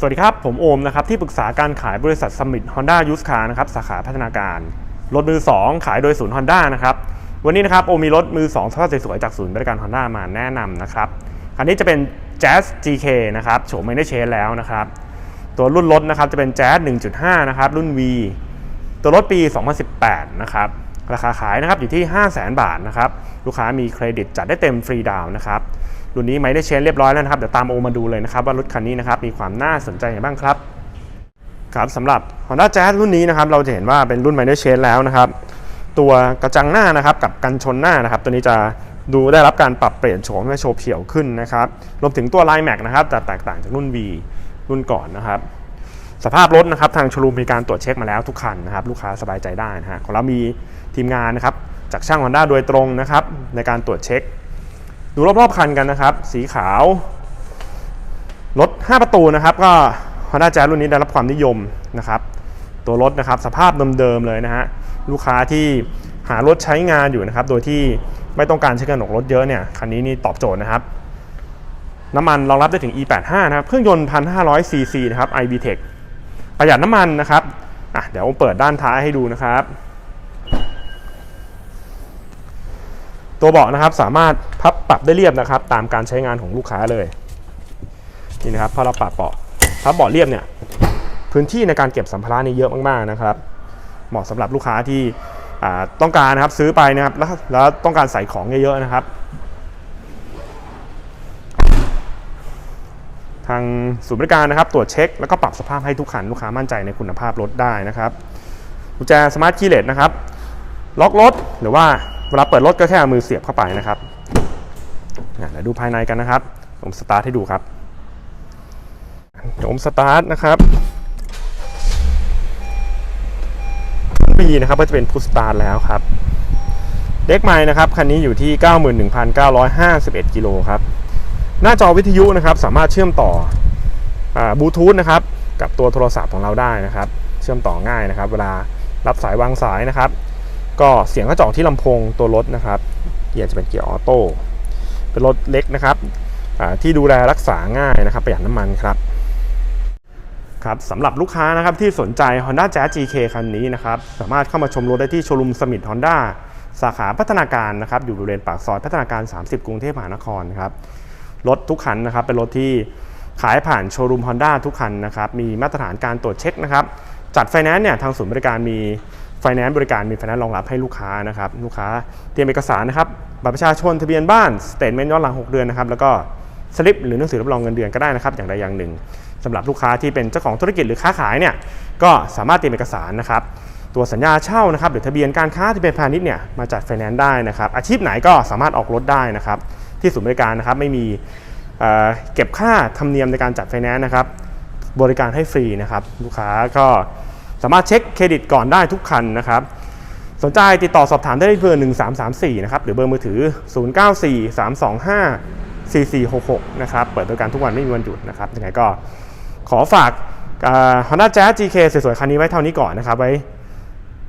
สวัสดีครับ ผมโอมนะครับที่ปรึกษาการขายบริษัทสมิธฮอนด้ายูสคาร์นะครับสาขาพัฒนาการ รถมือ 2 ขายโดยศูนย์ฮอนด้านะครับวันนี้นะครับโอมีรถมือ 2สภาพสวยๆจากศูนย์บริการฮอนด้ามาแนะนำนะครับคันนี้จะเป็น Jazz GK นะครับโฉมไม่ได้เชนแล้วนะครับ ตัวรุ่นรถนะครับจะเป็น Jazz 1.5 นะครับ รุ่น V ตัวรถปี 2018 นะครับราคาขายนะครับอยู่ที่ 500,000 บาทนะครับลูกค้ามีเครดิตจัดได้เต็มฟรีดาวน์นะครับ รุ่นนี้ไม่ได้เชนเรียบร้อยแล้วนะครับ เดี๋ยวตามโอมาดูเลยนะครับ ว่ารถคันนี้นะครับมีความน่าสนใจอย่างไรบ้างครับ ครับสำหรับ Honda Jazz รุ่นนี้นะครับเราจะเห็นว่าเป็นรุ่นไม่ได้เชนแล้วนะครับ ตัวกระจังหน้านะครับกับกันชนหน้านะครับ ตัวนี้จะดูได้รับการปรับเปลี่ยนโฉมให้โฉบเฉี่ยวขึ้นนะครับรวมถึงตัวลายแม็กนะครับจะแตกต่างจากรุ่น V รุ่นก่อนนะครับสภาพรถนะครับทางชลูมมีการตรวจเช็คมาแล้วทุกคันนะครับลูกค้าสบายใจได้นะฮะของเรามีทีมงานนะครับจากช่าง Honda โดยตรงนะครับในการตรวจเช็ค ดูรอบๆคันกันนะครับ สีขาว รถ 5 ประตูนะครับ ก็ Honda Jazz รุ่นนี้ได้รับความนิยมนะครับ ตัวรถนะครับสภาพเดิมๆเลยนะฮะ ลูกค้าที่หารถใช้งานอยู่นะครับ โดยที่ไม่ต้องการใช้เงินกรถเยอะเนี่ย คันนี้นี่ตอบโจทย์นะครับ น้ำมันรองรับได้ถึง E85 นะครับ เครื่องยนต์ 1,500 cc นะครับ iVTEC ประหยัดน้ำมันนะครับอะเดี๋ยวเปิดด้านท้ายให้ดูนะครับ ตัวเบาะนะครับสามารถพับปรับได้เรียบนะครับ ตามการใช้งานของลูกค้าเลยนี่นะครับพอเราปรับเบาะพับเบาะเรียบเนี่ยพื้นที่ในการเก็บสัมภาระนี่เยอะมากๆนะครับ เหมาะสำหรับลูกค้าที่ต้องการนะครับซื้อไปนะครับแล้วแล้วต้องการใส่ของเยอะๆนะครับ ทางศูนย์บริการนะครับตรวจเช็ค แล้วก็ปรับสภาพให้ทุกคันลูกค้ามั่นใจในคุณภาพรถได้นะครับกุญแจสมาร์ทคีย์เลสนะครับ ล็อกรถหรือว่า เวลาเปิดรถก็แค่เอามือเสียบเข้าไปนะครับอะเดี๋ยวดูภายในกันนะครับ ผมสตาร์ทให้ดูครับผมสตาร์ทนะครับปีนะครับก็จะเป็นพุสตาร์ทแล้วครับ เด็กใหม่นะครับคันนี้อยู่ที่ 91,951 กิโลครับ หน้าจอวิทยุนะครับสามารถเชื่อมต่อบลูทูธนะครับกับตัวโทรศัพท์ของเราได้นะครับ เชื่อมต่อง่ายนะครับ เวลารับสายวางสายนะครับ ก็เสียงก็จะออกที่ลำโพงตัวรถนะครับเกียร์จะเป็นเกียร์ออโต้เป็นรถเล็กนะครับอ่าที่ดูแลรักษาง่ายนะครับประหยัดน้ำมันครับครับสำหรับลูกค้านะครับที่สนใจ Honda Jazz GK คันนี้นะครับสามารถเข้ามาชมรถได้ที่โชว์รูมสมิธ Honda สาขาพัฒนาการนะครับอยู่บริเวณปากซอยพัฒนาการ 30 กรุงเทพมหานครครับรถทุกคันนะครับเป็นรถที่ ขายผ่านโชว์รูม Honda ทุกคันนะครับมีมาตรฐานการตรวจเช็คนะครับจัดไฟแนนซ์เนี่ยทางศูนย์บริการมีไฟแนนซ์บริการมีไฟแนนซ์รองรับให้ลูกค้านะครับลูกค้าเตรียมเอกสารนะครับบัตรประชาชนทะเบียนบ้านสเตทเมนต์ย้อนหลัง 6 เดือนนะครับแล้วก็สลิปหรือหนังสือรับรองเงินเดือนก็ได้นะครับอย่างใดอย่างหนึ่งสำหรับลูกค้าที่เป็นเจ้าของธุรกิจหรือค้าขายเนี่ยก็สามารถเตรียมเอกสารนะครับตัวสัญญาเช่านะครับหรือทะเบียนการค้าที่เป็นพาณิชย์เนี่ยมาจัดไฟแนนซ์ได้นะครับอาชีพไหนก็สามารถออกรถได้นะครับที่ศูนย์บริการนะครับไม่มี เก็บค่าธรรมเนียมในการจัดไฟแนนซ์นะครับ บริการให้ฟรีนะครับ ลูกค้าก็สามารถเช็คเครดิตก่อนได้ทุกคันนะครับ สนใจติดต่อสอบถามได้ที่เบอร์ 1334 นะครับ หรือเบอร์มือถือ 094325 4466 นะครับ เปิดบริการทุกวันไม่มีวันหยุดนะครับ ยังไงก็ขอฝากฮอนด้าแจ๊ส GK สวยๆ คันนี้ไว้เท่านี้ก่อนนะครับ ไว้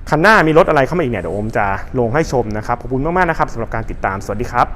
คันหน้ามีรถอะไรเข้ามาอีกเนี่ย เดี๋ยวโอมจะลงให้ชมนะครับ ขอบคุณมากๆนะครับสำหรับการติดตาม สวัสดีครับ